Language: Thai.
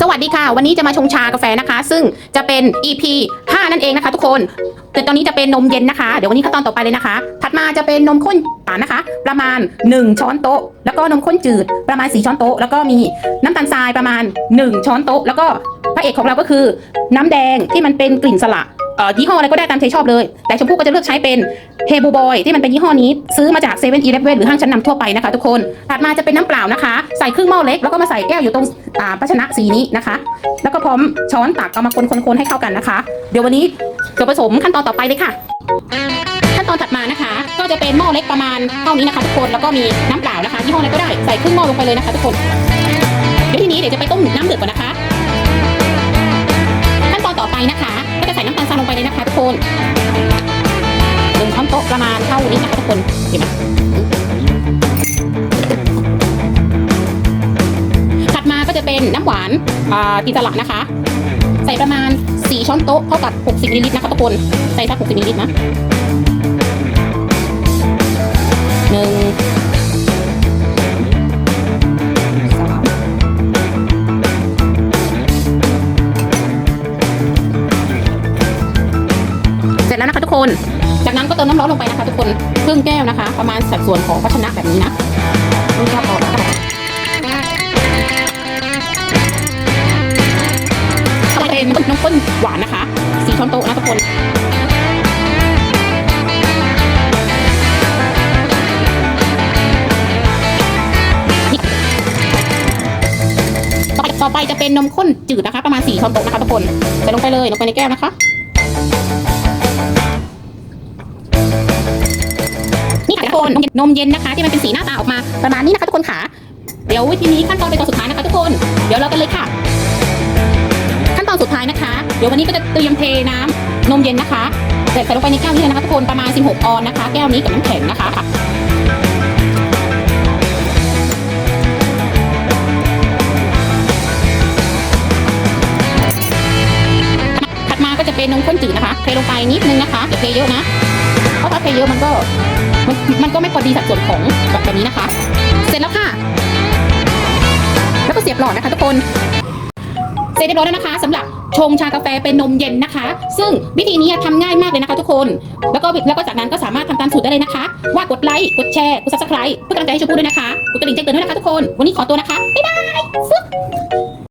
สวัสดีค่ะ วันนี้จะมาชงชากาแฟนะคะ ซึ่งจะเป็น EP 5 นั่นเองนะคะ ทุกคนแต่ตอนนี้จะเป็นนมเย็นนะคะ เดี๋ยววันนี้ขั้นตอนต่อไปเลยนะคะ ถัดมาจะเป็นนมข้นหวานนะคะ ประมาณ 1 ช้อนโต๊ะ แล้วก็นมข้นจืดประมาณ 4 ช้อนโต๊ะ แล้วก็มีน้ำตาลทรายประมาณ 1 ช้อนโต๊ะ แล้วก็พระเอกของเราก็คือ น้ำแดงที่มันเป็นกลิ่นสละ เอ่อยี่ห้ออะไรก็ได้ตามใจชอบเลย แต่ชมพู่ก็จะเลือกใช้เป็นเฮบูบอยที่มันเป็นยี่ห้อนี้ ซื้อมาจากเซเว่นอีเลฟเว่นหรือห้างชั้นนำทั่วไปนะคะทุกคนถัดมาจะเป็นน้ำเปล่านะคะ ใส่ครึ่งหม้อเล็กแล้วก็มาใส่แก้วอยู่ตรงอ่าภาชนะสีนี้นะคะ แล้วก็พร้อมช้อนตักเอามาคนๆๆให้เข้ากันนะคะ เดี๋ยววันนี้จะผสมขั้นตอนต่อไปเลยค่ะขั้นตอนถัดมานะคะ ก็จะเป็นหม้อเล็กประมาณเท่านี้นะคะทุกคนแล้วก็มีน้ำเปล่านะคะยี่ห้ออะไรก็ได้ใส่ครึ่งหม้อลงไปเลยนะคะทุกคนเดี๋ยวทีนี้เดี๋ยวจะไปต้มน้ำเดือดก่อนนะคะ ขั้นตอนต่อไปนะคะ นะคะทุกคนหนึ่งช้อนโต๊ะประมาณเท่านี้นะคะทุกคนเห็นไหมถัดมาก็จะเป็นน้ำหวานอ่าตีสลักนะคะ ใส่ประมาณ 4 ช้อนโต๊ะเท่ากับ 60มิลลิลิตรนะคะทุกคน ใส่สัก 60มิลลิลิตรนะหนึ่ง แล้วนะคะทุกคน จากนั้นก็เติมน้ำร้อนลงไปนะคะ ทุกคนครึ่งแก้วนะคะ ประมาณสัดส่วนของภาชนะแบบนี้นะครึ่งแก้วพอแล้วก็ต่อไปเป็นน้ำข้นหวานนะคะสี่ช้อนโต๊ะนะทุกคนต่อไปต่อไปจะเป็นนมข้นจืดนะคะ ประมาณ4ช้อนโต๊ะนะคะทุกคนใส่ลงไปเลยลงไปในแก้วนะคะ นนมเย็นนะคะ ที่มันเป็นสีหน้าตาออกมาประมาณนี้นะคะทุกคนค่ะเดี๋ยววิธีนี้ขั้นตอนเป็นตอนสุดท้ายนะคะทุกคน เดี๋ยวเรากันเลยค่ะ ขั้นตอนสุดท้ายนะคะ เดี๋ยววันนี้ก็จะเตรียมเทน้ำนมเย็นนะคะใส่ลงไปในแก้วนี้เลยนะคะทุกคนประมาณ 16 ออนนะคะ แก้วนี้กับน้ำแข็งนะคะค่ะถัดมาก็จะเป็นนมข้นจืดนะคะเทลงไปนิดนึงนะคะอย่าเทเยอะนะ เพราะถ้าเทเยอะมันก็มันมันก็ไม่พอดีสัดส่วนของแบบแบบนี้นะคะ เสร็จแล้วค่ะ แล้วก็เสียบหลอดนะคะทุกคนเสร็จเรียบร้อยแล้วนะคะสำหรับชงชากาแฟเป็นนมเย็นนะคะ ซึ่งวิธีนี้ทำง่ายมากเลยนะคะทุกคน แล้วก็แล้วก็จากนั้นก็สามารถทำตามสูตรได้เลยนะคะ ว่ากดไลค์กดแชร์กดซับสไครต์เพื่อกำลังใจให้ชมพู่ด้วยนะคะกดกระดิ่งแจ้งเตือนด้วยนะคะทุกคน วันนี้ขอตัวนะคะบ๊ายบายฟึ๊บ